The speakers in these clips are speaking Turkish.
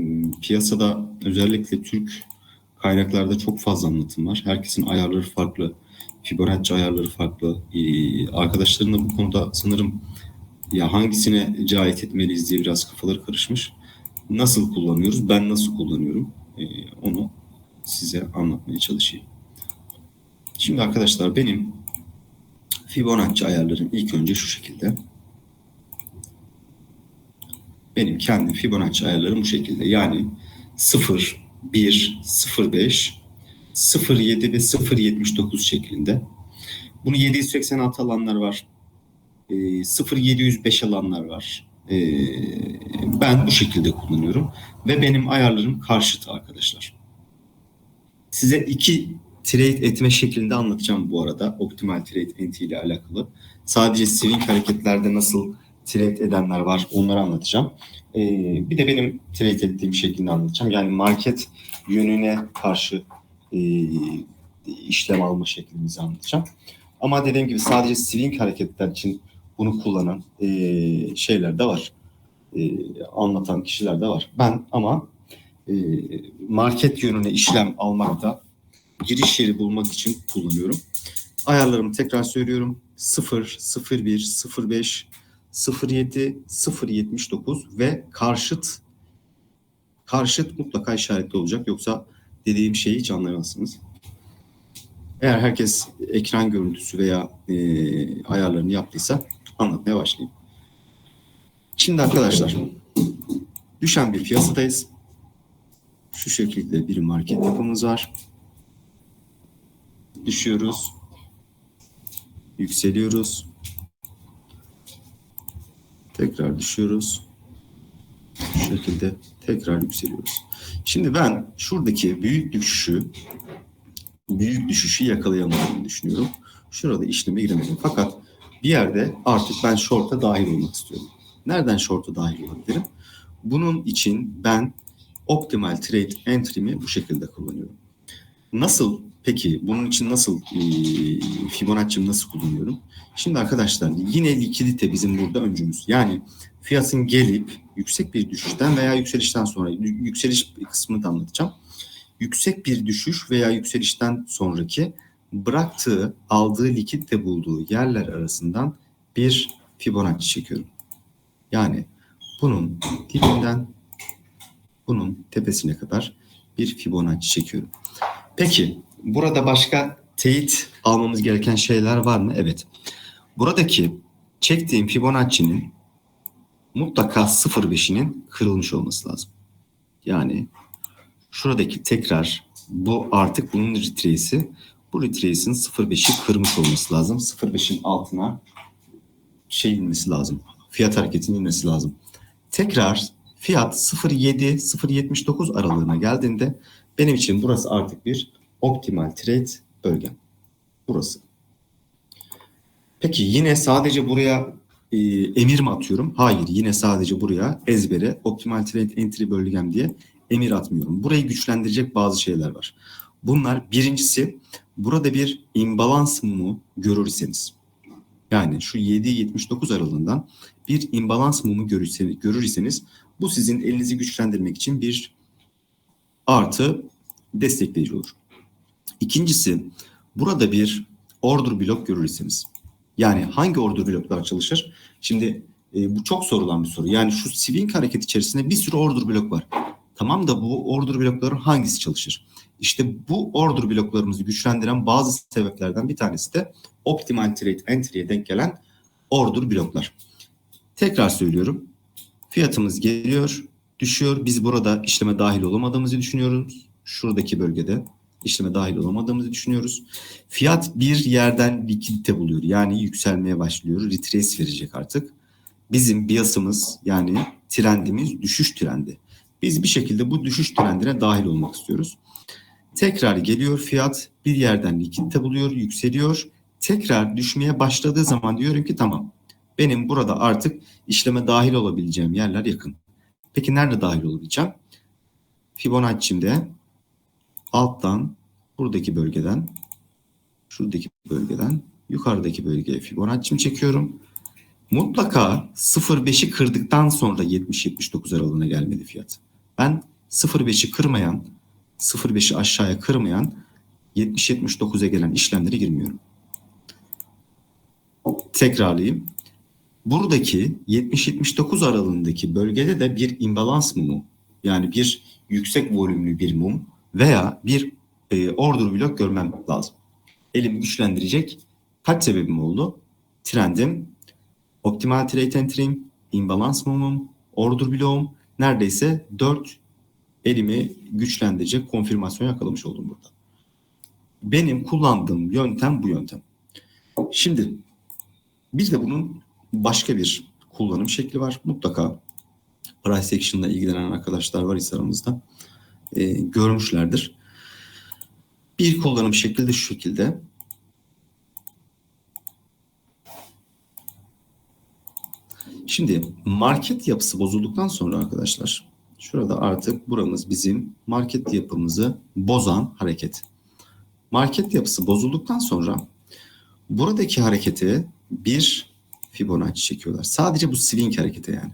Hmm, Piyasada özellikle Türk kaynaklarda çok fazla anlatım var. Herkesin ayarları farklı. Fibonacci ayarları farklı. Ee, Arkadaşların da bu konuda sanırım ya hangisine riayet etmeliyiz diye biraz kafaları karışmış. Nasıl kullanıyoruz? Ben nasıl kullanıyorum? Ee, onu size anlatmaya çalışayım. Şimdi arkadaşlar benim Fibonacci ayarlarım ilk önce şu şekilde. Benim kendi Fibonacci ayarlarım bu şekilde. Yani 0, 1, 0,5, 0,7 ve 0,79 şeklinde. Bunu 786 alanlar var. E, 0,705 alanlar var. E, ben bu şekilde kullanıyorum. Ve benim ayarlarım karşıt arkadaşlar. Size iki trade etme şeklinde anlatacağım bu arada. Optimal trade enti ile alakalı. Sadece swing hareketlerde nasıl trade edenler var onları anlatacağım. Ee, bir de benim trade ettiğim şeklinde anlatacağım. Yani market yönüne karşı e, işlem alma şeklimizi anlatacağım. Ama dediğim gibi sadece swing hareketler için bunu kullanan e, şeyler de var. E, anlatan kişiler de var. Ben ama e, market yönüne işlem almakta giriş yeri bulmak için kullanıyorum. Ayarlarımı tekrar söylüyorum. 0, 01, 05, 07, 079 ve karşıt karşıt mutlaka işaretli olacak. Yoksa dediğim şeyi hiç anlayamazsınız. Eğer herkes ekran görüntüsü veya e, ayarlarını yaptıysa anlatmaya başlayayım. Şimdi arkadaşlar düşen bir piyasadayız. Şu şekilde bir market yapımız var. Düşüyoruz. Yükseliyoruz. Tekrar düşüyoruz. Şu şekilde tekrar yükseliyoruz. Şimdi ben şuradaki büyük düşüşü büyük düşüşü yakalayamadığımı düşünüyorum. Şurada işleme giremedim. Fakat bir yerde artık ben short'a dahil olmak istiyorum. Nereden short'a dahil olabilirim? Bunun için ben optimal trade entry'mi bu şekilde kullanıyorum. Nasıl peki bunun için nasıl e, Fibonacci'mi nasıl kullanıyorum? Şimdi arkadaşlar yine likidite bizim burada öncümüz. Yani fiyatın gelip yüksek bir düşüşten veya yükselişten sonra yükseliş kısmını da anlatacağım. Yüksek bir düşüş veya yükselişten sonraki bıraktığı, aldığı likidite bulduğu yerler arasından bir Fibonacci çekiyorum. Yani bunun dibinden bunun tepesine kadar bir Fibonacci çekiyorum. Peki burada başka teyit almamız gereken şeyler var mı? Evet. Buradaki çektiğim Fibonacci'nin mutlaka 0.5'inin kırılmış olması lazım. Yani şuradaki tekrar bu artık bunun retrace'i bu retrace'in 0.5'i kırmış olması lazım. 0.5'in altına şey inmesi lazım. Fiyat hareketinin inmesi lazım. Tekrar fiyat 0.7 0.79 aralığına geldiğinde benim için burası artık bir optimal trade bölgem. Burası. Peki yine sadece buraya e, emir mi atıyorum? Hayır yine sadece buraya ezbere optimal trade entry bölgem diye emir atmıyorum. Burayı güçlendirecek bazı şeyler var. Bunlar birincisi burada bir imbalans mumu görürseniz yani şu 7-79 aralığından bir imbalans mumu görürseniz, görürseniz bu sizin elinizi güçlendirmek için bir artı destekleyici olur. İkincisi burada bir order blok görürseniz yani hangi order bloklar çalışır? Şimdi e, bu çok sorulan bir soru. Yani şu swing hareket içerisinde bir sürü order blok var. Tamam da bu order blokların hangisi çalışır? İşte bu order bloklarımızı güçlendiren bazı sebeplerden bir tanesi de optimal trade entry'ye denk gelen order bloklar. Tekrar söylüyorum. Fiyatımız geliyor, düşüyor. Biz burada işleme dahil olamadığımızı düşünüyoruz. Şuradaki bölgede işleme dahil olamadığımızı düşünüyoruz. Fiyat bir yerden likidite buluyor. Yani yükselmeye başlıyor. Retrace verecek artık. Bizim biasımız yani trendimiz düşüş trendi. Biz bir şekilde bu düşüş trendine dahil olmak istiyoruz. Tekrar geliyor fiyat bir yerden likidite buluyor, yükseliyor. Tekrar düşmeye başladığı zaman diyorum ki tamam benim burada artık işleme dahil olabileceğim yerler yakın. Peki nerede dahil olabileceğim? Fibonacci'mde alttan buradaki bölgeden şuradaki bölgeden yukarıdaki bölgeye Fibonacci'mi çekiyorum. Mutlaka 0.5'i kırdıktan sonra 70-79 aralığına gelmedi fiyat. Ben 0.5'i kırmayan, 0.5'i aşağıya kırmayan 70-79'a gelen işlemlere girmiyorum. Tekrarlayayım. Buradaki 70-79 aralığındaki bölgede de bir imbalans mumu yani bir yüksek volümlü bir mum veya bir e, order blok görmem lazım. Elimi güçlendirecek kaç sebebim oldu? Trendim, optimal trade entry'im, imbalans mumum, order bloğum neredeyse 4 elimi güçlendirecek konfirmasyon yakalamış oldum burada. Benim kullandığım yöntem bu yöntem. Şimdi bir de bunun başka bir kullanım şekli var. Mutlaka price action'la ilgilenen arkadaşlar var ise aramızda. E, görmüşlerdir. Bir kullanım şekli de şu şekilde. Şimdi market yapısı bozulduktan sonra arkadaşlar şurada artık buramız bizim market yapımızı bozan hareket. Market yapısı bozulduktan sonra buradaki hareketi bir Fibonacci çekiyorlar. Sadece bu swing hareketi yani.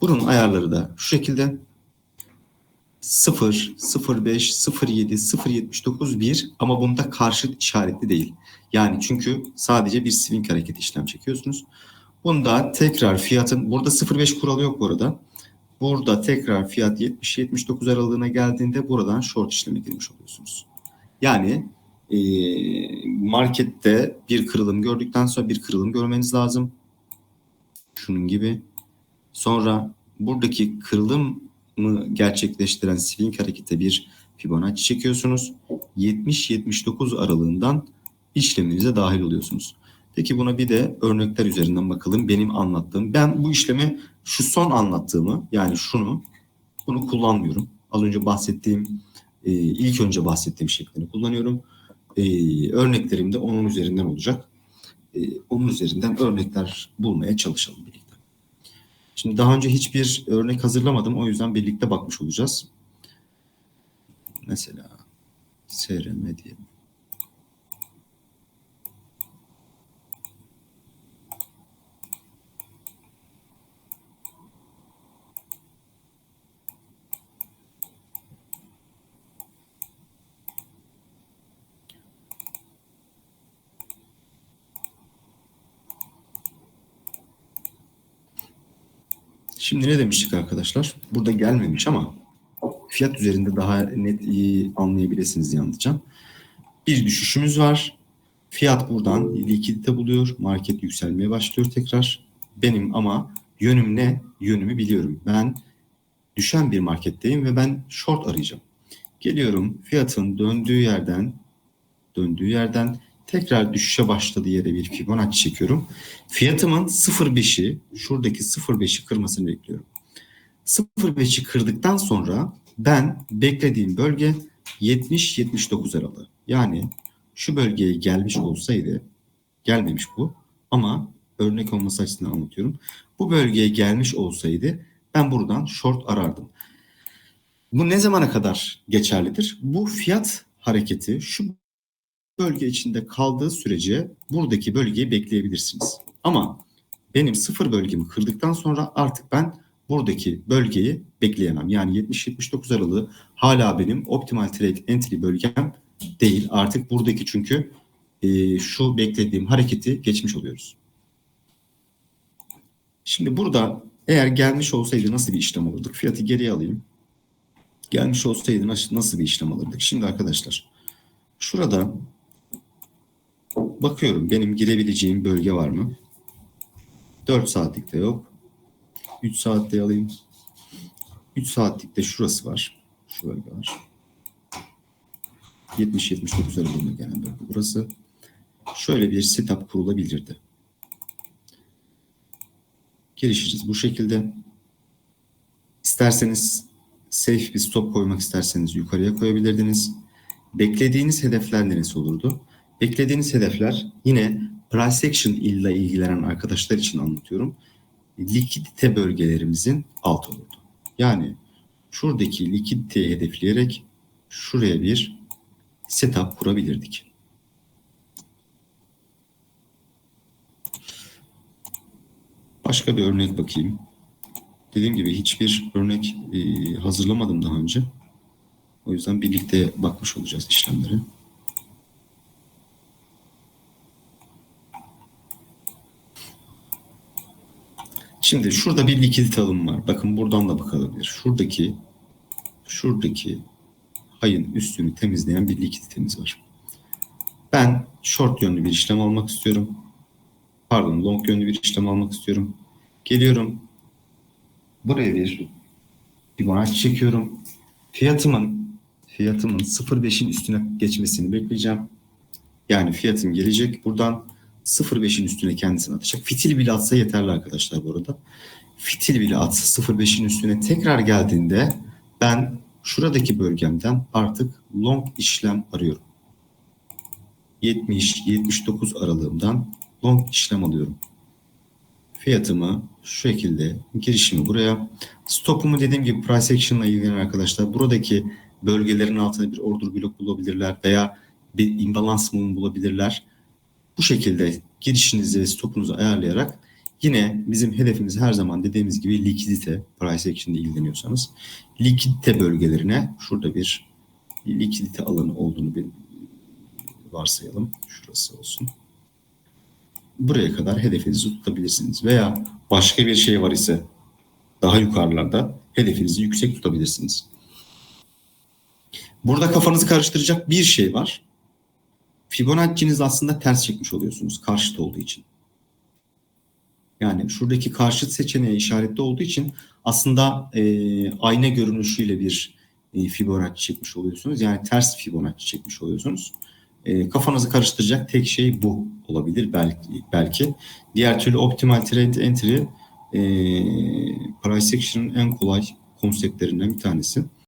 Bunun ayarları da şu şekilde 0, 05, 07, 079, 1 ama bunda karşıt işaretli değil. Yani çünkü sadece bir swing hareketi işlem çekiyorsunuz. Bunda tekrar fiyatın burada 0.5 kuralı yok bu arada. Burada tekrar fiyat 70-79 aralığına geldiğinde buradan short işlemi girmiş oluyorsunuz. Yani e, markette bir kırılım gördükten sonra bir kırılım görmeniz lazım. Şunun gibi. Sonra buradaki kırılımı gerçekleştiren swing harekete bir Fibonacci çekiyorsunuz. 70-79 aralığından işleminize dahil oluyorsunuz. Peki buna bir de örnekler üzerinden bakalım. Benim anlattığım. Ben bu işlemi şu son anlattığımı yani şunu bunu kullanmıyorum. Az önce bahsettiğim e, ilk önce bahsettiğim şeklini kullanıyorum. E, örneklerim de onun üzerinden olacak. E, onun üzerinden örnekler bulmaya çalışalım birlikte. Şimdi daha önce hiçbir örnek hazırlamadım. O yüzden birlikte bakmış olacağız. Mesela SRM diyelim. Şimdi ne demiştik arkadaşlar? Burada gelmemiş ama fiyat üzerinde daha net iyi anlayabilirsiniz diye anlatacağım. Bir düşüşümüz var. Fiyat buradan likidite buluyor. Market yükselmeye başlıyor tekrar. Benim ama yönüm ne? Yönümü biliyorum. Ben düşen bir marketteyim ve ben short arayacağım. Geliyorum fiyatın döndüğü yerden döndüğü yerden tekrar düşüşe başladığı yere bir Fibonacci çekiyorum. Fiyatımın 0.5'i şuradaki 0.5'i kırmasını bekliyorum. 0.5'i kırdıktan sonra ben beklediğim bölge 70-79 aralığı. Yani şu bölgeye gelmiş olsaydı gelmemiş bu ama örnek olması açısından anlatıyorum. Bu bölgeye gelmiş olsaydı ben buradan short arardım. Bu ne zamana kadar geçerlidir? Bu fiyat hareketi şu bölge içinde kaldığı sürece buradaki bölgeyi bekleyebilirsiniz. Ama benim sıfır bölgemi kırdıktan sonra artık ben buradaki bölgeyi bekleyemem. Yani 70-79 aralığı hala benim optimal trade entry bölgem değil. Artık buradaki çünkü e, şu beklediğim hareketi geçmiş oluyoruz. Şimdi burada eğer gelmiş olsaydı nasıl bir işlem alırdık? Fiyatı geriye alayım. Gelmiş olsaydı nasıl bir işlem alırdık? Şimdi arkadaşlar şurada Bakıyorum benim girebileceğim bölge var mı? 4 saatlikte yok. 3 saatte alayım. 3 saatlikte şurası var. Şu bölge var. 70-79 aralığında gelen bölge burası. Şöyle bir setup kurulabilirdi. Gelişiriz bu şekilde. İsterseniz safe bir stop koymak isterseniz yukarıya koyabilirdiniz. Beklediğiniz hedefler neresi olurdu? Beklediğiniz hedefler yine price action ile ilgilenen arkadaşlar için anlatıyorum. Likidite bölgelerimizin alt olurdu. Yani şuradaki likiditeyi hedefleyerek şuraya bir setup kurabilirdik. Başka bir örnek bakayım. dediğim gibi hiçbir örnek e, hazırlamadım daha önce. O yüzden birlikte bakmış olacağız işlemlere. Şimdi şurada bir likidite alımı var. Bakın buradan da bakılabilir. Şuradaki şuradaki hayın üstünü temizleyen bir likiditemiz var. Ben short yönlü bir işlem almak istiyorum. Pardon long yönlü bir işlem almak istiyorum. Geliyorum. Buraya bir Fibonacci çekiyorum. Fiyatımın fiyatımın 0.5'in üstüne geçmesini bekleyeceğim. Yani fiyatım gelecek. Buradan 0.5'in üstüne kendisini atacak. Fitil bile atsa yeterli arkadaşlar bu arada. Fitil bile atsa 0.5'in üstüne tekrar geldiğinde ben şuradaki bölgemden artık long işlem arıyorum. 70-79 aralığımdan long işlem alıyorum. Fiyatımı şu şekilde girişimi buraya. Stopumu dediğim gibi price action ile ilgilenen arkadaşlar buradaki bölgelerin altında bir order blok bulabilirler veya bir imbalans mum bulabilirler. Bu şekilde girişinizi ve stopunuzu ayarlayarak yine bizim hedefimiz her zaman dediğimiz gibi likidite price action ile ilgileniyorsanız likidite bölgelerine şurada bir likidite alanı olduğunu bir varsayalım. Şurası olsun. Buraya kadar hedefinizi tutabilirsiniz. Veya başka bir şey var ise daha yukarılarda hedefinizi yüksek tutabilirsiniz. Burada kafanızı karıştıracak bir şey var. Fibonacci'niz aslında ters çekmiş oluyorsunuz karşıt olduğu için. Yani şuradaki karşıt seçeneği işaretli olduğu için aslında e, ayna görünüşüyle bir e, Fibonacci çekmiş oluyorsunuz. Yani ters Fibonacci çekmiş oluyorsunuz. E, kafanızı karıştıracak tek şey bu olabilir belki. belki. Diğer türlü optimal trend entry e, price action'ın en kolay konseptlerinden bir tanesi.